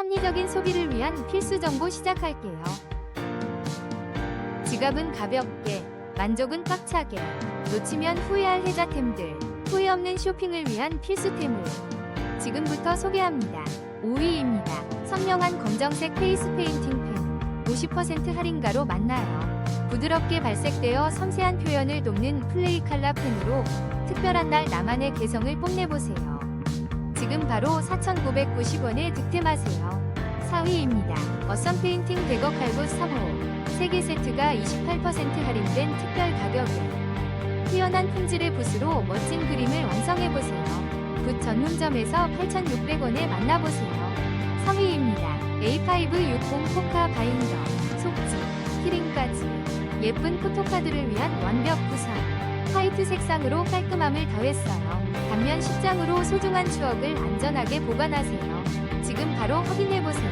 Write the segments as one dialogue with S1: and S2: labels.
S1: 합리적인 소비를 위한 필수 정보 시작할게요. 지갑은 가볍게, 만족은 꽉차게, 놓치면 후회할 혜자템들, 후회 없는 쇼핑을 위한 필수템을 지금부터 소개합니다. 5위입니다. 선명한 검정색 페이스 페인팅 펜. 50% 할인가로 만나요. 부드럽게 발색되어 섬세한 표현을 돕는 플레이 칼라 펜으로 특별한 날 나만의 개성을 뽐내보세요. 지금 바로 4,990원에 득템하세요. 4위입니다. 어썸 페인팅 대거 칼붓 3호. 3개 세트가 28% 할인된 특별 가격에 뛰어난 품질의 붓으로 멋진 그림을 완성해보세요. 붓 전문점에서 8,600원에 만나보세요. 3위입니다. A560 포카 바인더, 속지, 키링까지 예쁜 포토카드를 위한 완벽 구성. 화이트 색상으로 깔끔함을 더했어요. 단면 10장으로 소중한 추억을 안전하게 보관하세요. 지금 바로 확인해보세요.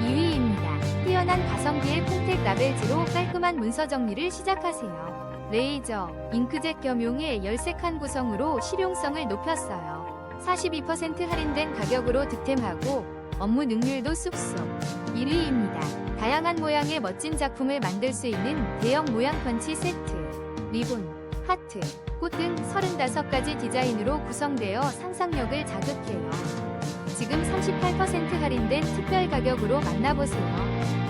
S1: 2위입니다. 뛰어난 가성비의 폰텍 라벨지로 깔끔한 문서 정리를 시작하세요. 레이저, 잉크젯 겸용의 열색한 구성으로 실용성을 높였어요. 42% 할인된 가격으로 득템하고 업무 능률도 쑥쑥. 1위입니다. 다양한 모양의 멋진 작품을 만들 수 있는 대형 모양 펀치 세트. 리본, 하트, 꽃 등 35가지 디자인으로 구성되어 상상력을 자극해요. 지금 38% 할인된 특별 가격으로 만나보세요.